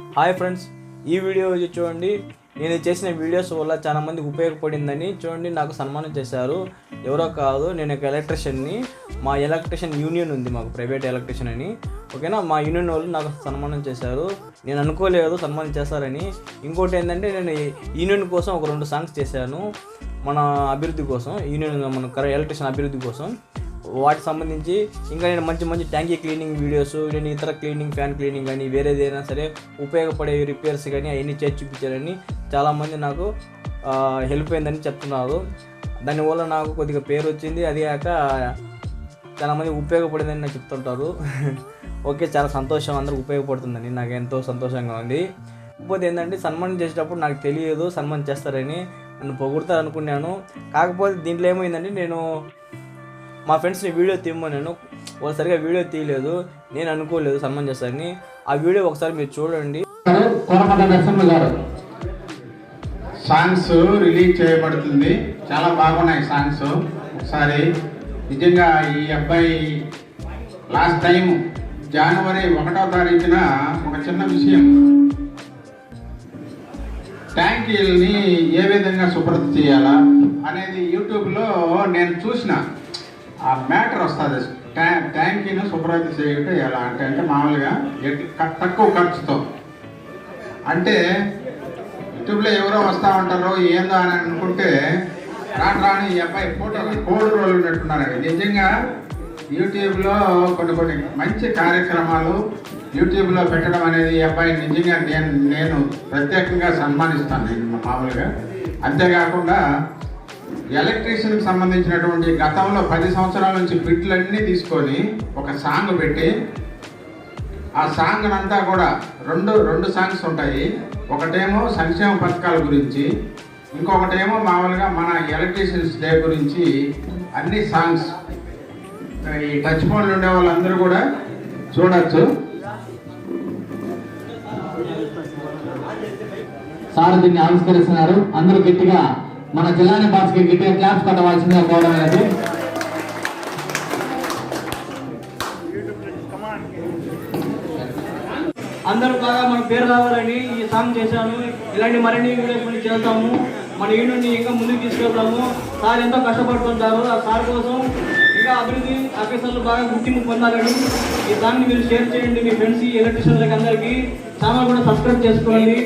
Hi friends ఈ video చూడండి. నేను చేసిన వీడియోస్ వల్ల చాలామందికి ఉపయోగపడిందని చూడండి నాకు సన్మానం చేశారు. ఎవరో కాదు నేను ఒక ఎలక్ట్రిషియన్ని మా ఎలక్ట్రిషియన్ యూనియన్ ఉంది మాకు ప్రైవేట్ ఎలక్ట్రిషియన్ అని. ఓకేనా? మా యూనియన్ వాళ్ళు నాకు సన్మానం చేశారు. నేను అనుకోలేదు సన్మానం చేస్తారని. ఇంకోటి ఏంటంటే నేను యూనియన్ కోసం ఒక రెండు సాంగ్స్ చేశాను. మన అభివృద్ధి కోసం యూనియన్ మన ఎలక్ట్రిషియన్ అభివృద్ధి కోసం. వాటికి సంబంధించి ఇంకా నేను మంచి మంచి ట్యాంకీ క్లీనింగ్ వీడియోస్ నేను ఇతర క్లీనింగ్ ఫ్యాన్ క్లీనింగ్ కానీ వేరేది అయినా సరే ఉపయోగపడే రిపేర్స్ కానీ అవన్నీ చేసి చూపించారని చాలామంది నాకు హెల్ప్ అయిందని చెప్తున్నారు. దానివల్ల నాకు కొద్దిగా పేరు వచ్చింది. అది కాక చాలామంది ఉపయోగపడిందని నాకు చెప్తుంటారు. ఓకే చాలా సంతోషం. అందరికి ఉపయోగపడుతుందని. నాకు ఎంతో సంతోషంగా ఉంది. కాకపోతే ఏంటంటే సన్మానం చేసేటప్పుడు నాకు తెలియదు సన్మానం చేస్తారని నన్ను పొగుడతారు అనుకున్నాను కాకపోతే దీంట్లో ఏమైందంటే నేను మా ఫ్రెండ్స్ని వీడియో తీయమన్నాను వాళ్ళు సరిగా వీడియో తీయలేదు నేను అనుకోలేదు సన్మానం చేస్తారని ఆ వీడియో ఒకసారి మీరు చూడండి. సాంగ్స్ రిలీజ్ చేయబడుతుంది. చాలా బాగున్నాయి సాంగ్స్. ఒకసారి నిజంగా ఈ అబ్బాయి లాస్ట్ టైం జనవరి ఒకటో తారీఖున ఒక చిన్న విషయం. ట్యాంకీల్ని ఏ విధంగా శుభ్రత చేయాలా అనేది యూట్యూబ్లో నేను చూసిన. ఆ మ్యాటర్ వస్తుంది. ట్యా ట్యాంకీని శుభ్రత చేయటం ఎలా అంటే అంటే మామూలుగా తక్కువ ఖర్చుతో. అంటే యూట్యూబ్లో ఎవరో వస్తూ ఉంటారో ఏందో అని అనుకుంటే రాను రాను ఈ అబ్బాయి ఫోటోలు కోల్డ్ రోజులు ఉన్నట్టున్నారండి. నిజంగా యూట్యూబ్లో కొన్ని కొన్ని మంచి కార్యక్రమాలు యూట్యూబ్లో పెట్టడం అనేది ఈ అబ్బాయి నిజంగా నేను నేను ప్రత్యేకంగా సన్మానిస్తాను నేను మామూలుగా. అంతేకాకుండా ఎలక్ట్రీషియన్కి సంబంధించినటువంటి గతంలో పది సంవత్సరాల నుంచి బిట్లన్నీ తీసుకొని ఒక సాంగ్ పెట్టి ఆ సాంగ్ అంతా కూడా రెండు రెండు సాంగ్స్ ఉంటాయి. ఒకటేమో సంక్షేమ పథకాల గురించి ఇంకొకటేమో మామూలుగా మన ఎలక్ట్రీషియన్స్ డే గురించి అన్ని సాంగ్స్. ఈ టచ్ ఫోన్లు ఉండే వాళ్ళందరూ కూడా చూడచ్చు. సార్ దీన్ని ఆవిష్కరిస్తున్నారు. అందరూ గట్టిగా మన జిల్లాని బాస్కి గట్టిగా క్లాప్స్ కొట్టవలసిందిగా అనేది అందరూ బాగా మన పేరు రావాలని ఈ సాంగ్ చేశాను. ఇలాంటి మరిన్ని వీడియోస్ మనం చేస్తాము. మన ఈడుని ఇంకా ముందుకు తీసుకెళ్తాము. సార్ ఎంతో కష్టపడుతుంటారు. ఆ సార్ కోసం ఇంకా అభివృద్ధి ఆఫీసర్లు బాగా గుర్తింపు పొందాలని ఈ సాంగ్ని మీరు షేర్ చేయండి మీ ఫ్రెండ్స్ ఎలక్ట్రిషియన్లకి అందరికీ. ఛానల్ కూడా సబ్స్క్రైబ్ చేసుకోండి.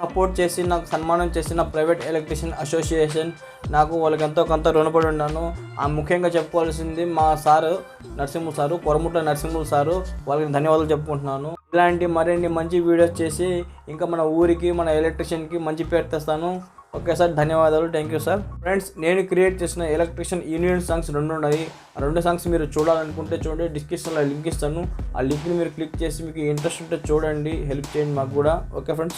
సపోర్ట్ చేసి నాకు సన్మానం చేసిన ప్రైవేట్ ఎలక్ట్రిషియన్ అసోసియేషన్ నాకు వాళ్ళకి ఎంతో కొంత రుణపడి ఉన్నాను. ఆ ముఖ్యంగా చెప్పుకోవాల్సింది మా sir Narasimha sir Korumatla Narasimhulu sir వాళ్ళకి ధన్యవాదాలు చెప్పుకుంటున్నాను. ఇలాంటి మరిన్ని మంచి వీడియోస్ చేసి ఇంకా మన ఊరికి మన ఎలక్ట్రిషియన్కి మంచి పేరు తెస్తాను. ఓకే సార్ ధన్యవాదాలు. Thank you sir. ఫ్రెండ్స్ నేను క్రియేట్ చేసిన ఎలక్ట్రిషియన్ యూనియన్ సాంగ్స్ రెండు ఉన్నాయి. ఆ రెండు సాంగ్స్ మీరు చూడాలనుకుంటే చూడండి డిస్క్రిప్షన్లో లింక్ ఇస్తాను. ఆ లింక్ని మీరు క్లిక్ చేసి మీకు ఇంట్రెస్ట్ ఉంటే చూడండి హెల్ప్ చేయండి మాకు కూడా. Okay friends.